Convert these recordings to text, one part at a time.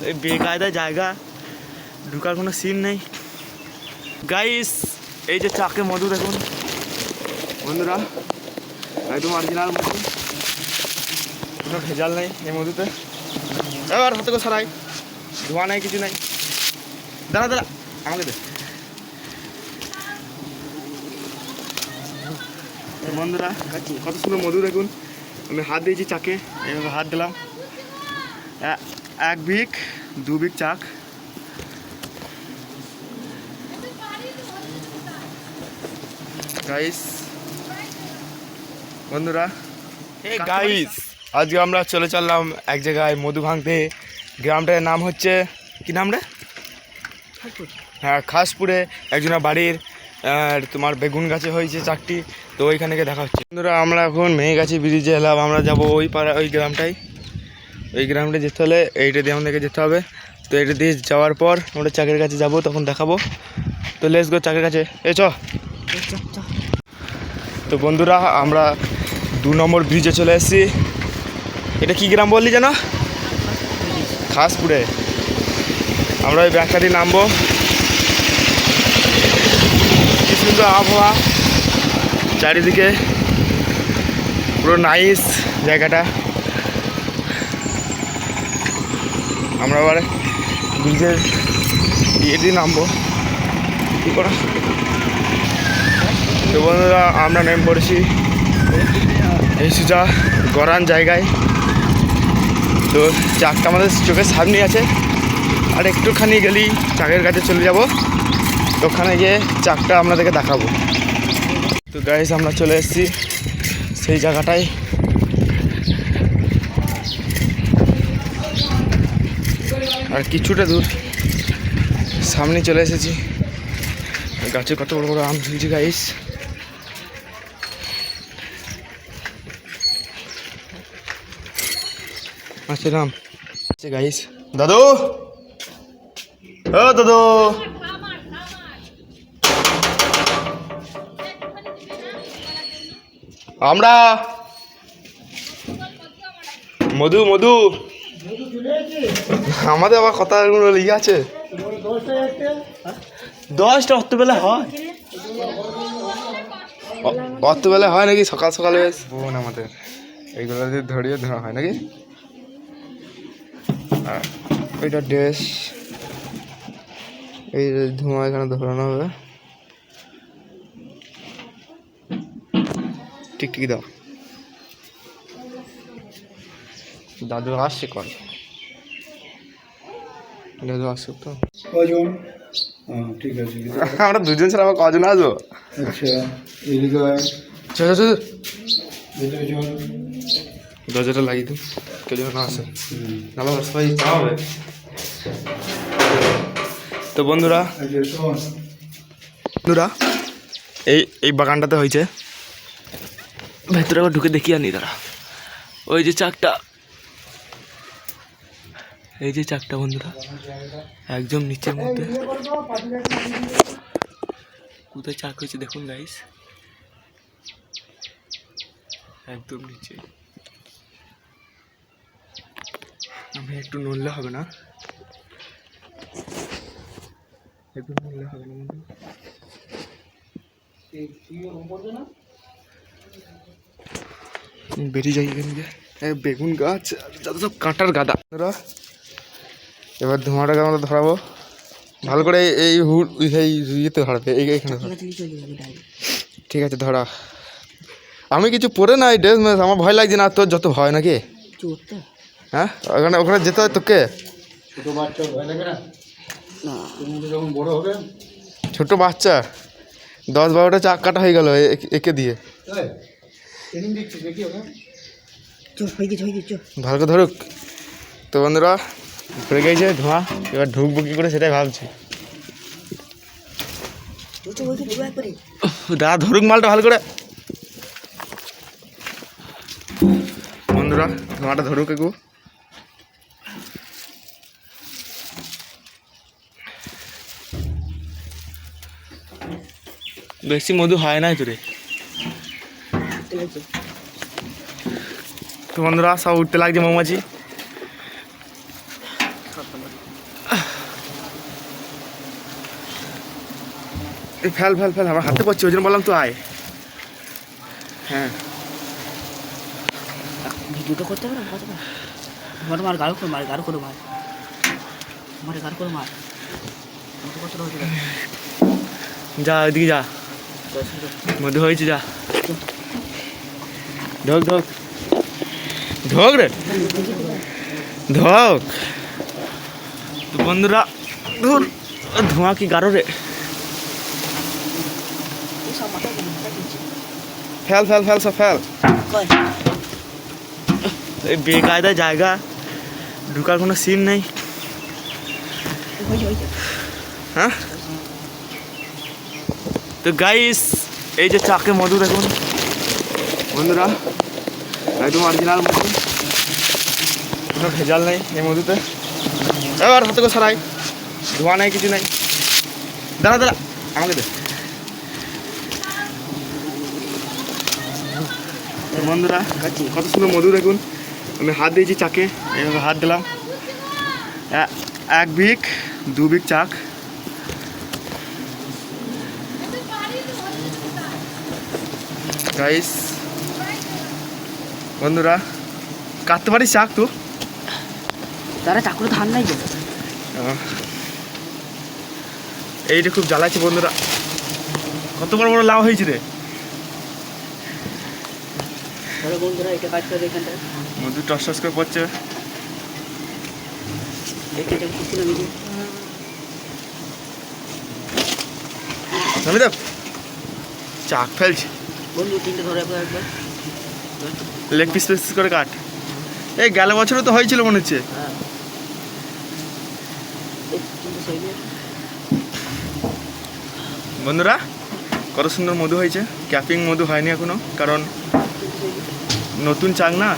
এই বেকায়দা জায়গা ঢুকার কোনো সিন নেই। গাইস এই যে চাকে মধু দেখুন। বন্ধুরা একদম অরিজিনাল মধু। কোনো ভেজাল নেই এই মধুতে। এবার হাতে করে সরাই। ধোয়া নাই কিছু নাই। দাঁড়া দাঁড়া আমাকে দে। বন্ধুরা কত সুন্দর মধু দেখুন। আমি হাত দিয়েছি চাকে এইভাবে হাত দিলাম। এ- এক বিক দু বিক চাক। গাইস বন্ধুরা গাইস আজকে আমরা চলে চললাম এক জায়গায় মধু ভাঙতে। গ্রামটার নাম হচ্ছে কি নাম রে? হ্যাঁ খাসপুরে একজনের বাড়ির আহ, তোমার বেগুন গাছে হয়েছে চারটি তো ওইখানে গিয়ে দেখা হচ্ছে। বন্ধুরা আমরা এখন মেয়েগাছি ব্রিজে এলাম আমরা যাব ওই পাড়া ওই গ্রামটাই ওই গ্রামটা যেতে হলে এইটা দিয়ে আমাদেরকে যেতে হবে। তো এইটা দিয়ে যাওয়ার পর আমরা চাকের কাছে যাব, তখন দেখাবো। তো লেস গো চাকের কাছে। এ চ। তো বন্ধুরা, আমরা দু নম্বর ব্রিজে চলে এসেছি। এটা কি গ্রাম বললি যেন? খাসপুরে। আমরা ওই ব্যাগটা দিয়ে নামবো। কি সুন্দর আবহাওয়া। চারিদিকে পুরো নাইস জায়গাটা। আমরা আবার ব্রিজের ইয়ে দিয়ে নামবো। কী করা? তো বন্ধুরা, আমরা নেমে পড়েছি এই গরান জায়গায়। তো চাকটা আমাদের চোখের সামনেই আছে। আর একটুখানি গেলেই চাকের কাছে চলে যাব। তো ওখানে গিয়ে চাকটা আপনাদেরকে দেখাবো। তো গাইস আমরা চলে এসেছি সেই জায়গাটায়। আর কিছুটা দূর। সামনে চলে এসেছি। গাছে কত বড় বড় আম ঝুলছে গাইস গাইস দাদু? ও, দাদু। আমরা। মধু মধু। আমাদের আবার কথাগুলো লিখে আছে। দশটা অতবেলা হয়। অতবেলা হয় নাকি? সকাল সকাল বেশ বোন আমাদের এইগুলো যদি ধরিয়ে ধরা হয় নাকি? ওইটা ড্রেস এই ধোঁয়া এখানে ধরানো হবে। টিকটিকি দাও। দাদু আসছে কল। দাদু আসছে তো। কজন? হ্যাঁ ঠিক আছে। আমরা দুজন ছাড়া আবার কজন আসব? আচ্ছা এদিকে চল চল দরজাটা লাগিয়ে দিন কেউ যেন না আসে। নাহলে আবার সবাই চা হবে। তো বন্ধুরা আচ্ছা বন্ধুরা এই এই বাগানটাতে হয়েছে। ভেতরে আবার ঢুকে দেখি আনি তারা ওই যে চাকটা এই যে চাকটা বন্ধুরা, একদম নিচের মধ্যে। কোথায় চাক হয়েছে দেখুন গাইস একদম নিচে। আমি একটু নড়লে হবে না। একটু নড়লে হবে না বন্ধু। বেরিয়ে যাই এখান থেকে। বেগুন গাছ যত সব কাঁটার গাদা। এবার ধোঁয়াটাকে আমরা ধরাবো। ভালো করে এই- এই হুড এই ইয়েতে ধরাবে এই এইখানে ঠিক আছে ধরা। আমি কিছু পরে না এই ড্রেস মেস আমার ভয় লাগছে না তোর যত ভয় নাকি? হ্যাঁ? ওখানে ওখানে যেতে হয় তোকে? ছোট বাচ্চা ভয় লাগে না? তুমি তো যখন বড় হবে। ছোট বাচ্চা দশ বারোটা চাক কাটা হয়ে গেল একে দিয়ে। ভালো করে ধরুক। তো বন্ধুরা ঘুরে গেছে ধোঁয়া, এবার ঢুকবো কি করে সেটাই ভাবছি। দা ধরুক মালটা ভালো করে। বন্ধুরা, ধোঁয়াটা ধরুক একটু। বেশি মধু হয় না তোরে। তো বন্ধুরা, সব উঠতে লাগছে মৌমাছি। ফেল ফেল ফেল আমার হাতে পড়ছে ওই জন্য বললাম তো আয়। হ্যাঁ। ভিডিওটা করতে না? কত মার মার গাড়ো করে মার গাড়ো করে মার। মারে গাড়ো করে মার। যা ওইদিকে যা। মধ্যে হয়েছে যা। ঢোক ঢোক। ঢোক রে। ঢোক। তো বন্ধুরা ধুর ধোঁয়া কি গারো রে? ফেল ফেল ফেল সব ফেল। এই বেকায়দা জায়গা ঢুকার কোনো সিন নেই। হ্যাঁ? তো গাইস এই যে চাকে মধু দেখুন। বন্ধুরা একদম অরিজিনাল মধু। কোনো ভেজাল নেই এই মধুতে। এবার হাতে করে সরাই ধোয়া নাই, কিছু নাই। দাঁড়া দাঁড়া, আমাকে দে। বন্ধুরা, কত সুন্দর মধু দেখুন। আমি হাত দিয়েছি চাকে, এইভাবে হাত দিলাম। এক বিক দু বিক চাক। গাইস বন্ধুরা, কাটতে পারিস চাক তো তারা চাকুরে ধান নাই এইটা খুব জ্বালাচ্ছে বন্ধুরা। কত বড় বড় লাভ হয়েছে রে। বন্ধুরা এটা কাজ করে এখানটায়। মধু টস টস করে পড়ছে। আমি দেখ চাক ফেলছে। বন্ধু তিনটে ধরে একবার। লেগ পিস পিস করে কাট। এই গেল বছরও তো হয়েছিল মনে হচ্ছে। হ্যাঁ। বন্ধুরা কত সুন্দর মধু হয়েছে। ক্যাপিং মধু হয়নি এখনও কারণ নতুন চাক না।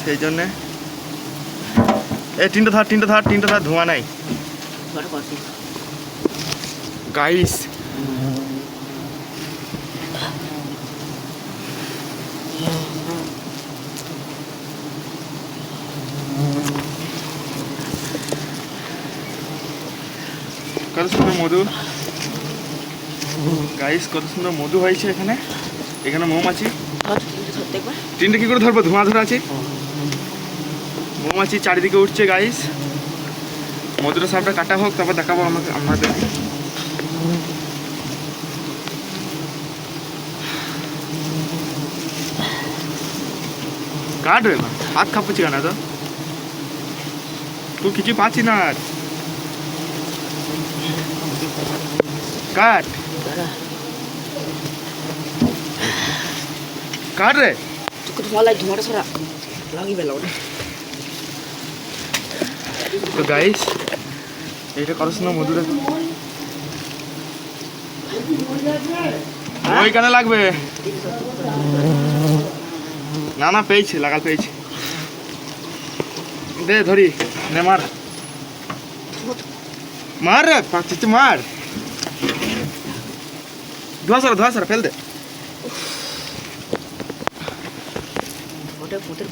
সেই জন্যে এই তিনটে ধার তিনটে ধার তিনটে ধার ধোঁয়া নাই। গাইস কত সুন্দর মধু। গাইস কত সুন্দর মধু হয়েছে এখানে। এখানে মৌমাছি। তিনটে কি করে ধরবো? ধোঁয়া ধরা আছে। মৌমাছি চারিদিকে উঠছে গাইস মধুটা সবটা কাটা হোক, তারপর দেখাবো আমাকে আমাদের কাট রে হাত খাপছি কেন তো তুই কিছু পাচ্ছি না কাট। কাট রে। তোকে লাগে ধোঁয়াটা সরা লাগি বেলা ওটা। তো গাইস এইটা কত সুন্দর মধু দেখো ওইখানে লাগবে। না না পেয়েছি লাগাল পেয়েছি। দে ধরি। নে মার। মার রে পাচ্ছি মার। ধোয়া সারা ধোয়া সারা ফেল দে। ওটা পোতের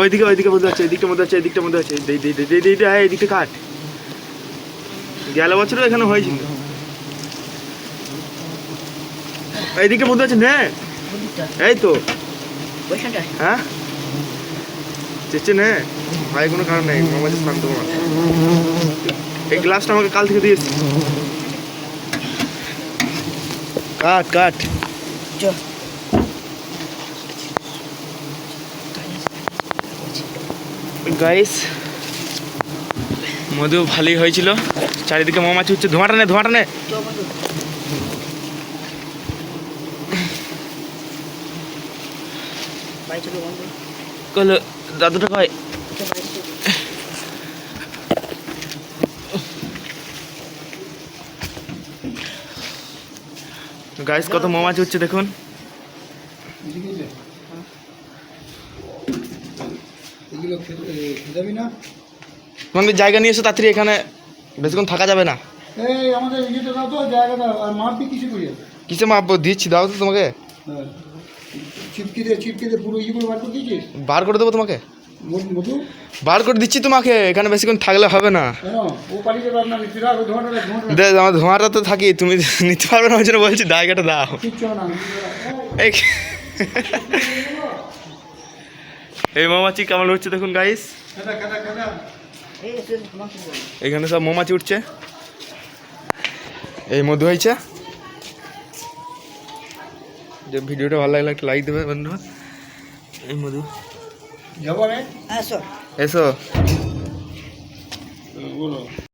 ওইদিকে ওইদিকে মধ্যে আছে এদিকটা মধ্যে আছে এদিকটা মধ্যে আছে। কাট। গেল বছরও এখানে হয়েছিল এইদিকে মধ্যে আছে নে। এই তো। হ্যাঁ? চেচে নে। ভাই কোনো কারণ নেই মোবাইল শান্ত করা এই গ্লাসটা আমাকে কাল থেকে দিয়েছি। কাট কাট। গাইস মধু ভালোই হয়েছিল। চারিদিকে মৌমাছি হচ্ছে। ধোঁয়াটা নে ধোঁয়াটা নে। দাদুটা কয় এটা বাড়ি চলো গাইস কত মৌমাছি হচ্ছে দেখুন। তোমাদের জায়গা নিয়ে এসো তাড়াতাড়ি এখানে বেশিক্ষণ থাকা যাবে না। কিসে মাপবো দিচ্ছি দাও তো তোমাকে। হ্যাঁ। ইয়ে বার করে দেবো তোমাকে। বার করে দিচ্ছি তোমাকে এখানে বেশিক্ষণ থাকলে হবে না। দেখ আমার ধোঁয়াটা তো থাকি তুমি নিতে পারবে না ওই জন্য বলছি জায়গাটা দাও। এই মৌমাছি কেমন উঠছে দেখুন গাইস? এখানে সব মৌমাছি উঠছে। এই মধু হয়েছে যে ভিডিওটা ভালো লাগলে একটা লাইক দেবে বন্ধু এই মধু। যাব আমি এসো এসো বলো